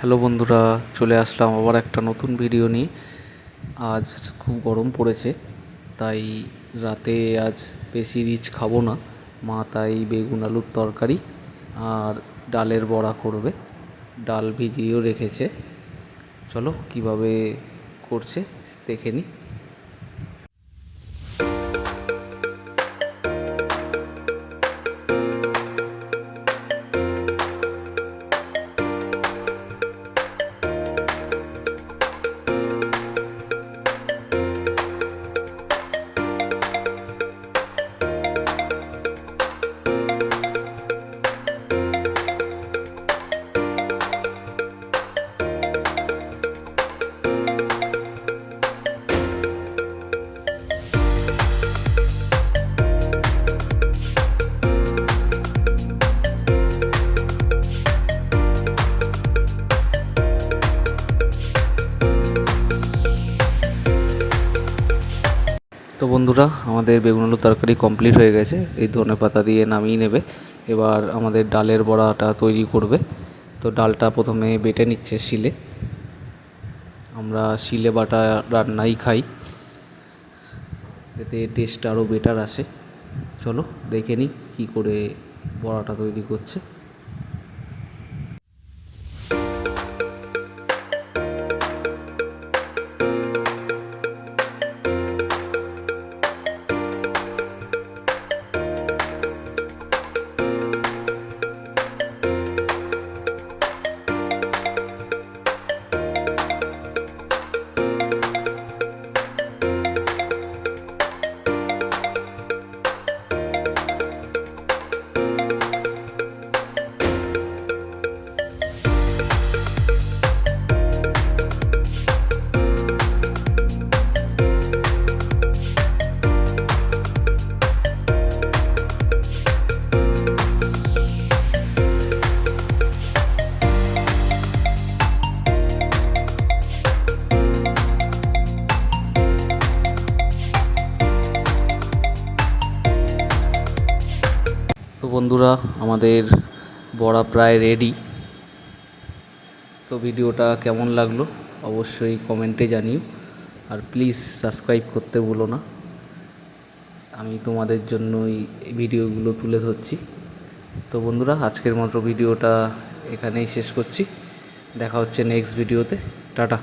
Hello বন্ধুরা, চলে আসলাম আবার একটা নতুন ভিডিও নিয়ে। আজ খুব গরম পড়েছে, তাই রাতে আজ বেশি রিচ খাব না। মা তাই বেগুন আলুর তরকারি আর ডালের বড়া করবে। ডাল ভিজিয়েও রেখেছে। চলো কীভাবে করছে, দেখে নিই তো বন্ধুরা, আমাদের বেগুন আলুর তরকারি কমপ্লিট হয়ে গেছে। এই ধনে পাতা দিয়ে নামিয়ে নেবে। এবার আমাদের ডালের বড়াটা তৈরি করবে। তো ডালটা প্রথমে বেটে নিচ্ছে শিলে। আমরা শিলে বাটা রান্নাই খাই। এতে টেস্ট আরও বেটার আসে। চলো দেখে নিই কী করে বড়াটা তৈরি করছে। বন্ধুরা, আমাদের বড়া প্রায় রেডি তো ভিডিওটা কেমন লাগল অবশ্যই কমেন্টে জানিও। আর প্লিজ সাবস্ক্রাইব করতে ভুলো না। আমি তোমাদের জন্যই এই ভিডিওগুলো তুলে ধরছি। তো বন্ধুরা, আজকের মতো ভিডিওটা এখানেই শেষ করছি। দেখা হচ্ছে নেক্সট ভিডিওতে টাটা।